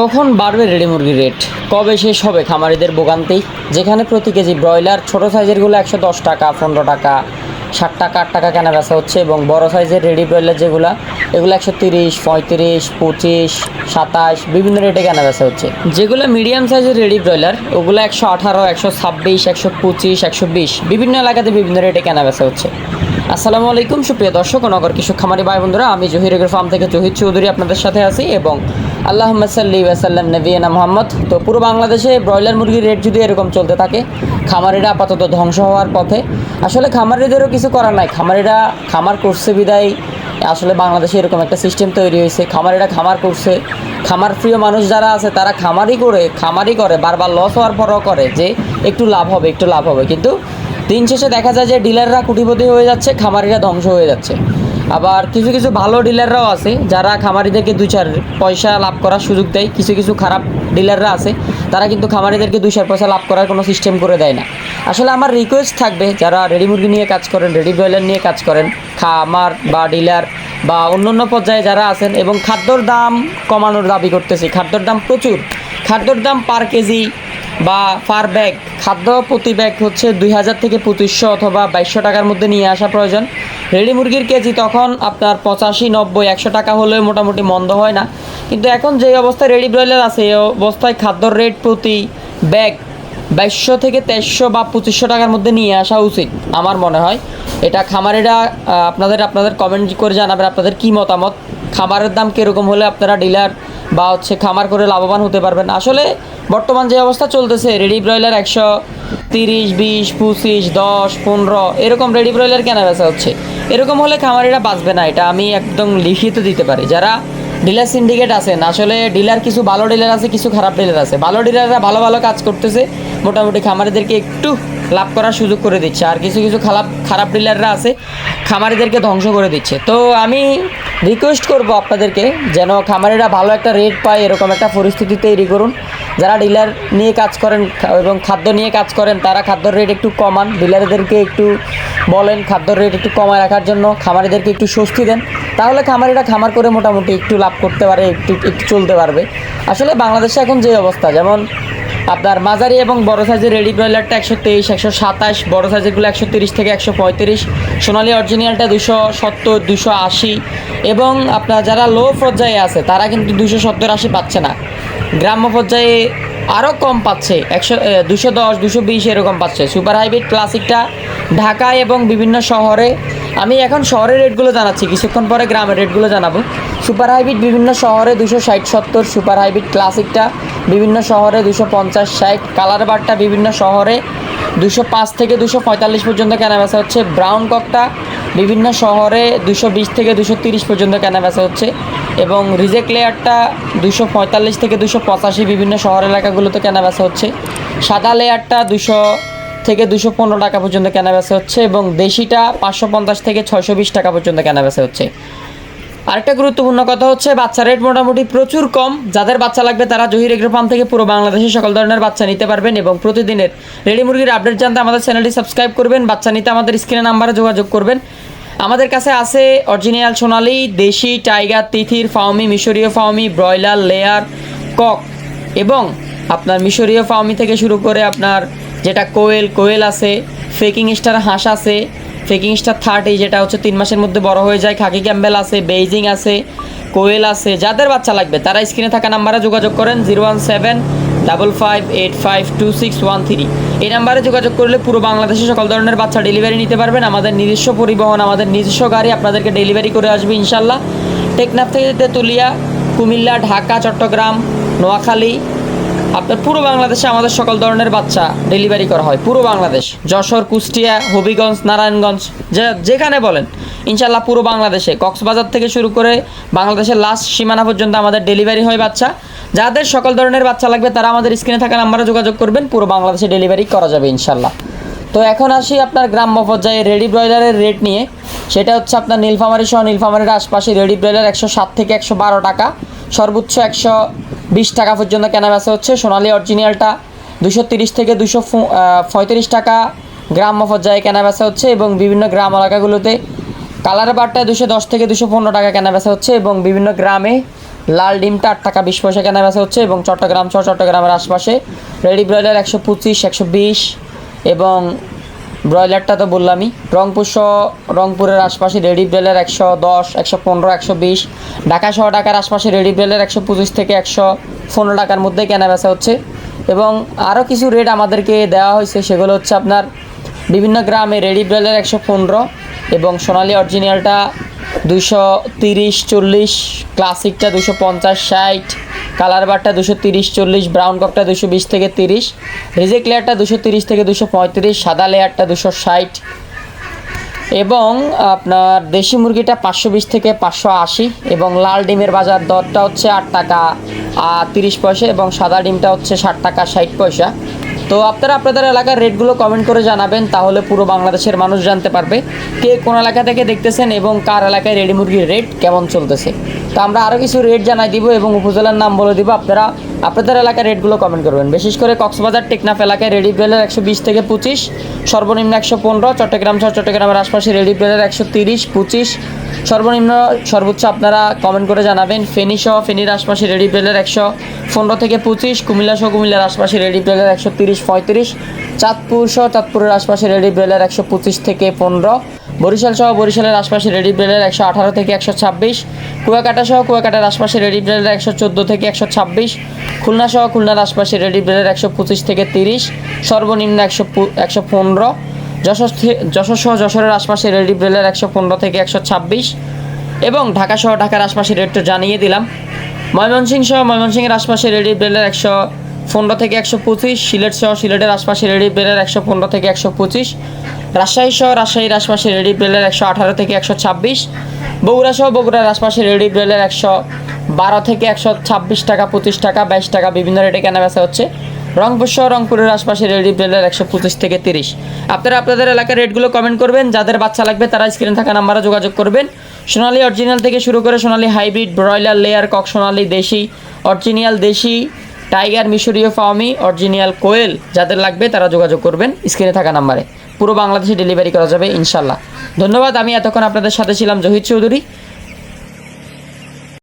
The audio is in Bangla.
কখন বাড়বে রেডি মুরগির রেট? কবে শেষ হবে খামারিদের ভোগান্তি? যেখানে প্রতি কেজি ব্রয়লার ছোটো সাইজেরগুলো একশো দশ টাকা, পনেরো টাকা, ষাট টাকা, আট টাকা কেনা বেচা হচ্ছে এবং বড় সাইজের রেডি ব্রয়লার যেগুলো, এগুলো একশো তিরিশ, পঁয়ত্রিশ, পঁচিশ, সাতাশ, বিভিন্ন রেটে কেনা বেচা হচ্ছে। যেগুলো মিডিয়াম সাইজের রেডি ব্রয়লার ওগুলো একশো আঠারো, একশো ছাব্বিশ, একশো পঁচিশ, একশো বিশ, বিভিন্ন এলাকাতে বিভিন্ন রেটে কেনা বেচা হচ্ছে। আসসালামু আলাইকুম, সুপ্রিয় দর্শক নগর কৃষক খামারি ভাই বন্ধুরা, আমি জহির ফার্ম থেকে জহির চৌধুরী আপনাদের সাথে আছি এবং আল্লাহ সাল্লি ওয়াসাল্লাম নবীনা মোহাম্মদ। তো পুরো বাংলাদেশে ব্রয়লার মুরগির রেট যদি এরকম চলতে থাকে, খামারিরা আপাতত ধ্বংস হওয়ার পথে। আসলে খামারিদেরও কিছু করার নাই। খামারিরা খামার করছে বিদায়। আসলে বাংলাদেশে এরকম একটা সিস্টেম তৈরি হয়েছে। খামারিরা খামার করছে। খামার প্রিয় মানুষ যারা আছে, তারা খামারই করে খামারই করে, বারবার লস হওয়ার পরও করে যে একটু লাভ হবে, একটু লাভ হবে। কিন্তু দিন শেষে দেখা যায় যে ডিলাররা কুটিপতি হয়ে যাচ্ছে, খামারিরা ধ্বংস হয়ে যাচ্ছে। আবার কিছু কিছু ভালো ডিলাররাও আছে, যারা খামারিদেরকে দুই চার পয়সা লাভ করার সুযোগ দেয়। কিছু কিছু খারাপ ডিলাররা আছে, তারা কিন্তু খামারিদেরকে দুই চার পয়সা লাভ করার কোনো সিস্টেম করে দেয় না। আসলে আমার রিকোয়েস্ট থাকবে, যারা রেডি মুরগি নিয়ে কাজ করেন রেডি ব্রয়লার নিয়ে কাজ করেন, খামার বা ডিলার বা অন্য অন্য পর্যায়ে যারা আছেন এবং খাদ্যর দাম কমানোর দাবি করতেছি, খাদ্যর দাম প্রচুর। খাদ্যর দাম পার কেজি বা পার ব্যাগ, খাদ্য প্রতি ব্যাগ হচ্ছে দুই হাজার থেকে পঁচিশশো অথবা বাইশশো টাকার মধ্যে নিয়ে আসা প্রয়োজন। রেডি মুরগির কেজি তখন আপনার পঁচাশি, নব্বই, একশো টাকা হলেও মোটামুটি মন্দ হয় না। কিন্তু এখন যে অবস্থায় রেডি ব্রয়লার আছে, এই অবস্থায় খাদ্যর রেট প্রতি ব্যাগ বাইশশো থেকে তেইশশো বা পঁচিশশো টাকার মধ্যে নিয়ে আসা উচিত, আমার মনে হয়। এটা খামারিরা আপনাদের আপনাদের কমেন্ট করে জানাবেন আপনাদের কি মতামত। খাবারের দাম কীরকম হলে আপনারা ডিলার বা হচ্ছে খামার করে লাভবান হতে পারবেন। আসলে বর্তমান যে অবস্থা চলতেছে রেডি ব্রয়লার একশো তিরিশ, বিশ, পঁচিশ, দশ, পনেরো, এরকম রেডি ব্রয়লার কেনা বেচা হচ্ছে। এরকম হলে খামারিরা বাঁচবে না, এটা আমি একদম লিখিত দিতে পারি। যারা ডিলার সিন্ডিকেট আছেন, আসলে ডিলার কিছু ভালো ডিলার আছে, কিছু খারাপ ডিলার আছে। ভালো ডিলাররা ভালো ভালো কাজ করতেছে, মোটামুটি খামারিদেরকে একটু লাভ করার সুযোগ করে দিচ্ছে। আর কিছু কিছু খারাপ খারাপ ডিলাররা আছে, খামারিদেরকে ধ্বংস করে দিচ্ছে। তো আমি রিকোয়েস্ট করব আপনাদেরকে, যেন খামারিরা ভালো একটা রেট পায়, এরকম একটা পরিস্থিতি তৈরি করুন। যারা ডিলার নিয়ে কাজ করেন, এবং খাদ্য নিয়ে কাজ করেন, তারা খাদ্যর রেট একটু কমান। ডিলারদেরকে একটু বলেন খাদ্যর রেট একটু কমায় রাখার জন্য, খামারিদেরকে একটু স্বস্তি দেন। তাহলে খামারিরা খামার করে মোটামুটি একটু লাভ করতে পারে, একটু একটু চলতে পারবে। আসলে বাংলাদেশে এখন যে অবস্থা, যেমন আপনার মাঝারি এবং বড় সাইজের রেডি ব্রয়লারটা একশো তেইশ, একশো সাতাশ, বড় সাইজেরগুলো একশো তিরিশ থেকে একশো পঁয়ত্রিশ, সোনালি অরিজিনালটা দুশো সত্তর, দুশো আশি, এবং আপনার যারা লো পর্যায়ে আছে, তারা কিন্তু দুশো সত্তর, আশি পাচ্ছে না। গ্রাম্য পর্যায়ে আরও কম পাচ্ছে। একশো দুশো দশ, দুশো বিশ এরকম পাচ্ছে। সুপার হাইব্রিড ক্লাসিকটা ঢাকায় এবং বিভিন্ন শহরে, আমি এখন শহরের রেটগুলো জানাচ্ছি, কিছুক্ষণ পরে গ্রামের রেটগুলো জানাব। সুপার হাইব্রিড বিভিন্ন শহরে দুশো ষাট, সত্তর, সুপার হাইব্রিড ক্লাসিকটা বিভিন্ন শহরে দুশো পঞ্চাশ, ষাট, কালার বারটা বিভিন্ন শহরে দুশো পাঁচ থেকে দুশো পঁয়তাল্লিশ পর্যন্ত কেনা বেচা হচ্ছে। ব্রাউন ককটা বিভিন্ন শহরে দুশো বিশ থেকে দুশো তিরিশ পর্যন্ত কেনা বেচা হচ্ছে। এবং রিজেক্ট লেয়ারটা দুশো পঁয়তাল্লিশ থেকে দুশো পঁচাশি বিভিন্ন শহর এলাকাগুলোতে কেনা বেচা হচ্ছে। সাদা লেয়ারটা দুশো থেকে দুশো পনেরো টাকা পর্যন্ত কেনা বেচা হচ্ছে এবং দেশিটা পাঁচশো পঞ্চাশ থেকে ছয়শো বিশ টাকা পর্যন্ত কেনা বেচা হচ্ছে। আরেকটা গুরুত্বপূর্ণ কথা হচ্ছে, বাচ্চা রেট মোটামুটি প্রচুর কম। যাদের বাচ্চা লাগবে তারা জহির এগ্রো ফার্ম থেকে পুরো বাংলাদেশে সকল ধরনের বাচ্চা নিতে পারবেন এবং প্রতিদিনের রেডি মুরগির আপডেট জানতে আমাদের চ্যানেলটি সাবস্ক্রাইব করবেন। বাচ্চা নিতে আমাদের স্ক্রিনে নাম্বারে যোগাযোগ করবেন। আমাদের কাছে আছে অরিজিনাল সোনালি, দেশি টাইগার, তিথির ফাউমি মিশরীয় ফাউমি ব্রয়লার, লেয়ার, কক এবং আপনার মিশরীয় ফাউমি থেকে শুরু করে আপনার যেটা কোয়েল কোয়েল আছে, ফেকিং স্টার হাঁস আছে, ফেকিং স্টার থার্টি, যেটা হচ্ছে তিন মাসের মধ্যে বড় হয়ে যায়, খাকি ক্যাম্বেল আছে, বেইজিং আছে, কোয়েল আছে, যাদের বাচ্চা লাগবে, তারা স্ক্রিনে থাকা নাম্বারে যোগাযোগ করেন, zero one seven double five eight five two six one three এই নাম্বারে যোগাযোগ করলে পুরো বাংলাদেশে সকল ধরনের বাচ্চা ডেলিভারি নিতে পারবেন। আমাদের নিজস্ব পরিবহন, আমাদের নিজস্ব গাড়ি আপনাদেরকে ডেলিভারি করে আসবে ইনশাল্লাহ। টেকনাফ থেকে তেঁতুলিয়া, কুমিল্লা, ঢাকা, চট্টগ্রাম, নোয়াখালী, আপনার পুরো বাংলাদেশে আমাদের সকল ধরনের বাচ্চা ডেলিভারি করা হয়। পুরো বাংলাদেশ। যশোর, কুষ্টিয়া, হবিগঞ্জ, নারায়ণগঞ্জ যেখানে বলেন। ইনশাল্লাহ পুরো বাংলাদেশে। কক্সবাজার থেকে শুরু করে বাংলাদেশের লাস্ট সীমানা পর্যন্ত আমাদের ডেলিভারি হয় বাচ্চা। যাদের সকল ধরনের বাচ্চা লাগবে, তারা আমাদের স্ক্রিনে থাকা নাম্বারে যোগাযোগ করবেন। পুরো বাংলাদেশে ডেলিভারি করা যাবে ইনশাল্লাহ তো এখন আসি আপনার গ্রাম্য পর্যায়ে রেডি ব্রয়লারের রেট নিয়ে। সেটা হচ্ছে আপনার নীলফামারি সহ নীলফামারির আশপাশে রেডি ব্রয়লার একশো সাত থেকে একশো বারো টাকা। সর্বোচ্চ একশো বিশ টাকা পর্যন্ত কেনা বেচা হচ্ছে। সোনালি অরিজিনালটা দুশো তিরিশ থেকে দুশো পঁয়ত্রিশ টাকা। গ্রাম্য পর্যায়ে কেনা বেচা হচ্ছে এবং বিভিন্ন গ্রাম এলাকাগুলোতে কালার বারটা দুশো দশ থেকে দুশো পনেরো টাকা কেনা বেচা হচ্ছে এবং বিভিন্ন গ্রামে লাল ডিমটা আট টাকা বিশ পয়সা কেনা বেচা হচ্ছে এবং চট্টগ্রাম সহ চট্টগ্রামের আশপাশে। রেডি ব্রয়লার একশো পঁচিশ, একশো বিশ এবং ব্রয়লারটা তো বললামই। রংপুর সহ রংপুরের আশপাশে রেডি ব্রয়লার একশো দশ, একশো পনেরো, একশো বিশ। ঢাকা সহ ঢাকার আশপাশে রেডি ব্রয়লার একশো পঁচিশ থেকে একশো পনেরো টাকার মধ্যে কেনা বেচা হচ্ছে এবং আরও কিছু রেট আমাদেরকে দেওয়া হয়েছে, সেগুলো হচ্ছে আপনার বিভিন্ন গ্রামে রেডি ব্রয়লার একশো পনেরো এবং সোনালি অরিজিনালটা দুশো তিরিশ, চল্লিশ, ক্লাসিকটা দুশো পঞ্চাশ, ষাট, কালার বারটা দুশো তিরিশ, চল্লিশ, ব্রাউন কপটা দুশো বিশ থেকে তিরিশ, রিজেক্ট লেয়ারটা দুশো তিরিশ থেকে দুশো পঁয়ত্রিশ, সাদা লেয়ারটা দুশো ষাট এবং আপনার দেশি মুরগিটা পাঁচশো বিশ থেকে পাঁচশো আশি এবং লাল ডিমের বাজার দরটা হচ্ছে আট টাকা তিরিশ পয়সা এবং সাদা ডিমটা হচ্ছে ষাট টাকা, ষাট পয়সা। তো আপনারা আপনাদের এলাকার রেটগুলো কমেন্ট করে জানাবেন, তাহলে পুরো বাংলাদেশের মানুষ জানতে পারবে কে কোন এলাকা থেকে দেখতেছেন এবং কার এলাকায় রেডি মুরগির রেট কেমন চলতেছে। তো আমরা আরও কিছু রেট জানাই দিব এবং উপজেলার নাম বলে দিব, আপনারা আপনাদের এলাকার রেটগুলো কমেন্ট করবেন। বিশেষ করে কক্সবাজার টেকনাফ এলাকায় রেডি ব্রেলের একশো বিশ থেকে পঁচিশ, সর্বনিম্ন একশো পনেরো, চট্টগ্রাম সহ চট্টগ্রামের আশপাশে রেডি ব্রেলের একশো তিরিশ, পঁচিশ সর্বনিম্ন সর্বোচ্চ আপনারা কমেন্ট করে জানাবেন। ফেনী সহ ফেনীর আশপাশে রেডি ব্রেলের একশো পনেরো থেকে পঁচিশ কুমিল্লা সহ কুমিল্লার আশপাশে রেডি ব্রেলের একশো তিরিশ, পঁয়ত্রিশ চাঁদপুর সহ চাঁদপুরের আশপাশে রেডি ব্রেলের একশো পঁচিশ থেকে পনেরো বরিশাল সহ বরিশালের আশপাশে রেডি ব্রেলের একশো আঠারো থেকে একশো ছাব্বিশ কুয়াকাটা সহ কুয়াকাটার আশপাশে রেডি ব্রেলের একশো চোদ্দ থেকে একশো ছাব্বিশ খুলনা সহ খুলনার আশপাশে রেডি ব্রেলের একশো পঁচিশ থেকে তিরিশ, সর্বনিম্ন একশো একশো পনেরো যশোর যশোর সহ যশোরের আশপাশে রেডি ব্রেলের একশো পনেরো থেকে একশো ছাব্বিশ এবং ঢাকা সহ ঢাকার আশপাশে রেট তো জানিয়ে দিলাম। ময়মনসিংহ সহ ময়মনসিংহের আশপাশে রেডি ব্রেলের একশো পনেরো থেকে একশো পঁচিশ, সিলেট সহ সিলেটের আশপাশে রেডি ব্রেলের একশো পনেরো থেকে একশো পঁচিশ, রাজশাহী সহ রাজশাহীর আশপাশে রেডি ব্রেলের একশো আঠারো থেকে একশো ছাব্বিশ, বগুড়া সহ বগুড়ার আশপাশে রেডি ব্রেলের একশো বারো থেকে একশো ছাব্বিশ টাকা, পঁচিশ টাকা, বাইশ টাকা বিভিন্ন রেটে কেনা বেচা হচ্ছে। রংপুর সহ রংপুরের আশপাশে রেডি ব্রেলের একশো পঁচিশ থেকে তিরিশ। আপনারা আপনাদের এলাকার রেটগুলো কমেন্ট করবেন। যাদের বাচ্চা লাগবে তারা স্ক্রিনে থাকা নাম্বারে যোগাযোগ করবেন। সোনালি অরিজিনাল থেকে শুরু করে সোনালি হাইব্রিড ব্রয়লার লেয়ার কক সোনালি, দেশি অরিজিনাল দেশি টাইগার মিশরীয় ফার্মি অরিজিনাল কোয়েল, যাদের লাগবে তারা যোগাযোগ করবেন স্ক্রিনে থাকা নাম্বারে পুরো বাংলাদেশে ডেলিভারি করা যাবে ইনশাল্লাহ ধন্যবাদ, আমি এতক্ষণ আপনাদের সাথে ছিলাম, জহির চৌধুরী।